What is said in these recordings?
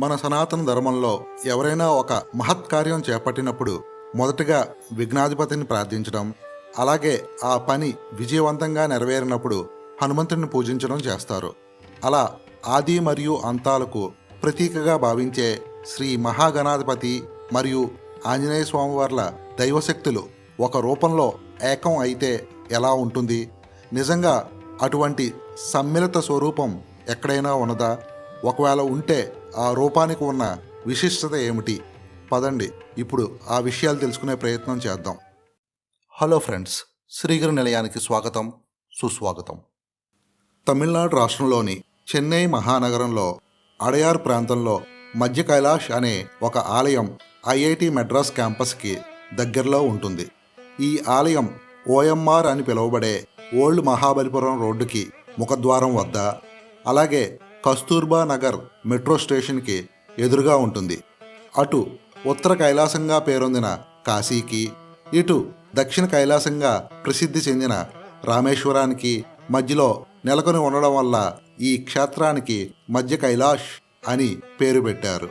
మన సనాతన ధర్మంలో ఎవరైనా ఒక మహత్కార్యం చేపట్టినప్పుడు మొదటగా విఘ్నాధిపతిని ప్రార్థించడం అలాగే ఆ పని విజయవంతంగా నెరవేరినప్పుడు హనుమంతుడిని పూజించడం చేస్తారు. అలా ఆది మరియు అంతాలకు ప్రతీకగా భావించే శ్రీ మహాగణాధిపతి మరియు ఆంజనేయ స్వామివార్ల దైవశక్తులు ఒక రూపంలో ఏకం అయితే ఎలా ఉంటుంది? నిజంగా అటువంటి సమ్మిళిత స్వరూపం ఎక్కడైనా ఉన్నదా? ఒకవేళ ఉంటే ఆ రూపానికి ఉన్న విశిష్టత ఏమిటి? పదండి ఇప్పుడు ఆ విషయాలు తెలుసుకునే ప్రయత్నం చేద్దాం. హలో ఫ్రెండ్స్ శ్రీగిరి నిలయానికి స్వాగతం సుస్వాగతం. తమిళనాడు రాష్ట్రంలోని చెన్నై మహానగరంలో అడయార్ ప్రాంతంలో మధ్య కైలాష్ అనే ఒక ఆలయం ఐఐటి మెడ్రాస్ క్యాంపస్కి దగ్గరలో ఉంటుంది. ఈ ఆలయం ఓఎంఆర్ అని పిలువబడే ఓల్డ్ మహాబలిపురం రోడ్డుకి ముఖద్వారం వద్ద అలాగే కస్తూర్బా నగర్ మెట్రో స్టేషన్కి ఎదురుగా ఉంటుంది. అటు ఉత్తర కైలాసంగా పేరొందిన కాశీకి ఇటు దక్షిణ కైలాసంగా ప్రసిద్ధి చెందిన రామేశ్వరానికి మధ్యలో నెలకొని ఉండడం వల్ల ఈ క్షేత్రానికి మధ్య కైలాష్ అని పేరు పెట్టారు.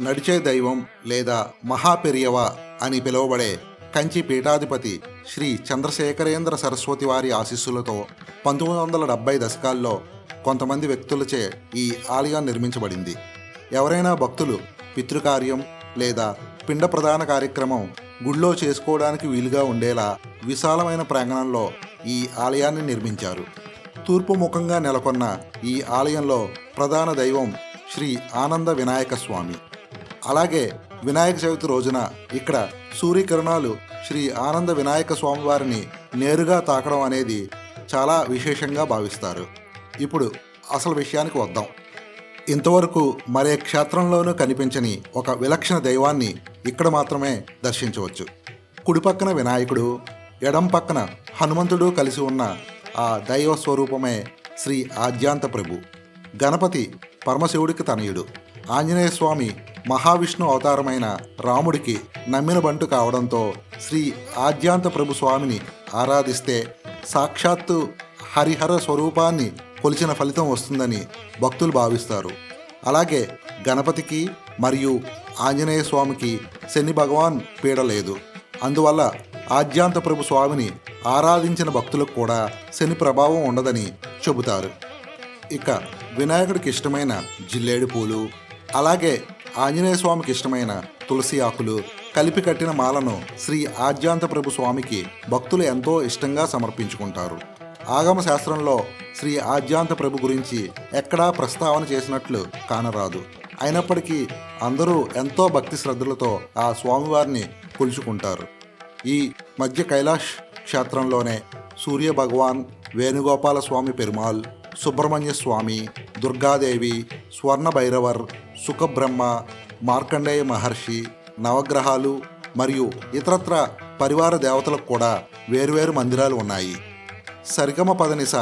నడిచే దైవం లేదా మహాపెరియవ అని పిలువబడే కంచి పీఠాధిపతి శ్రీ చంద్రశేఖరేంద్ర సరస్వతి వారి ఆశీస్సులతో పంతొమ్మిది వందల డెబ్బై దశకాల్లో కొంతమంది వ్యక్తులచే ఈ ఆలయం నిర్మించబడింది. ఎవరైనా భక్తులు పితృకార్యం లేదా పిండ ప్రధాన కార్యక్రమం గుళ్ళో చేసుకోవడానికి వీలుగా ఉండేలా విశాలమైన ప్రాంగణంలో ఈ ఆలయాన్ని నిర్మించారు. తూర్పు ముఖంగా నెలకొన్న ఈ ఆలయంలో ప్రధాన దైవం శ్రీ ఆనంద వినాయక స్వామి. అలాగే వినాయక చవితి రోజున ఇక్కడ సూర్యకిరణాలు శ్రీ ఆనంద వినాయక స్వామి వారిని నేరుగా తాకడం అనేది చాలా విశేషంగా భావిస్తారు. ఇప్పుడు అసలు విషయానికి వద్దాం. ఇంతవరకు మరే క్షేత్రంలోనూ కనిపించని ఒక విలక్షణ దైవాన్ని ఇక్కడ మాత్రమే దర్శించవచ్చు. కుడిపక్కన వినాయకుడు ఎడం పక్కన హనుమంతుడు కలిసి ఉన్న ఆ దైవ స్వరూపమే శ్రీ ఆద్యాంత ప్రభు. గణపతి పరమశివుడికి తనయుడు. ఆంజనేయ స్వామి మహావిష్ణు అవతారమైన రాముడికి నమ్మిన బంటు కావడంతో శ్రీ ఆద్యాంత ప్రభు స్వామిని ఆరాధిస్తే సాక్షాత్తు హరిహర స్వరూపాన్ని కొలిచిన ఫలితం వస్తుందని భక్తులు భావిస్తారు. అలాగే గణపతికి మరియు ఆంజనేయ స్వామికి శని భగవాన్ పీడ లేదు. అందువల్ల ఆద్యాంత ప్రభు స్వామిని ఆరాధించిన భక్తులకు కూడా శని ప్రభావం ఉండదని చెబుతారు. ఇక వినాయకుడికి ఇష్టమైన జిల్లేడు పూలు అలాగే ఆంజనేయ స్వామికి ఇష్టమైన తులసి ఆకులు కలిపి కట్టిన మాలను శ్రీ ఆద్యాంత ప్రభు స్వామికి భక్తులు ఎంతో ఇష్టంగా సమర్పించుకుంటారు. ఆగమ శాస్త్రంలో శ్రీ ఆద్యాంత ప్రభు గురించి ఎక్కడా ప్రస్తావన చేసినట్లు కానరాదు. అయినప్పటికీ అందరూ ఎంతో భక్తి శ్రద్ధలతో ఆ స్వామివారిని కొలుచుకుంటారు. ఈ మధ్య కైలాష్ క్షేత్రంలోనే సూర్య భగవాన్ వేణుగోపాల స్వామి పెరుమాల్ సుబ్రహ్మణ్య స్వామి దుర్గాదేవి స్వర్ణ భైరవర్ సుఖబ్రహ్మ మార్కండేయ మహర్షి నవగ్రహాలు మరియు ఇతరత్ర పరివార దేవతలకు కూడా వేరువేరు మందిరాలు ఉన్నాయి. సరిగమ పదనిస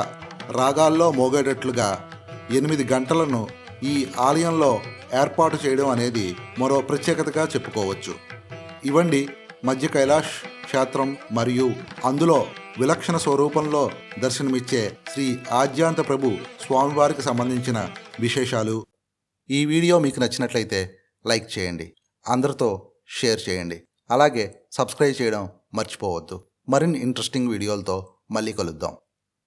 రాగాల్లో మోగేటట్లుగా ఎనిమిది గంటలను ఈ ఆలయంలో ఏర్పాటు చేయడం అనేది మరో ప్రత్యేకతగా చెప్పుకోవచ్చు. ఇవండి మధ్య కైలాష్ క్షేత్రం మరియు అందులో విలక్షణ స్వరూపంలో దర్శనమిచ్చే శ్రీ ఆద్యాంత ప్రభు స్వామివారికి సంబంధించిన విశేషాలు. ఈ వీడియో మీకు నచ్చినట్లయితే లైక్ చేయండి. అందరితో షేర్ చేయండి. అలాగే సబ్స్క్రైబ్ చేయడం మర్చిపోవద్దు. మరిన్ని ఇంట్రెస్టింగ్ వీడియోలతో మళ్ళీ కలుద్దాం.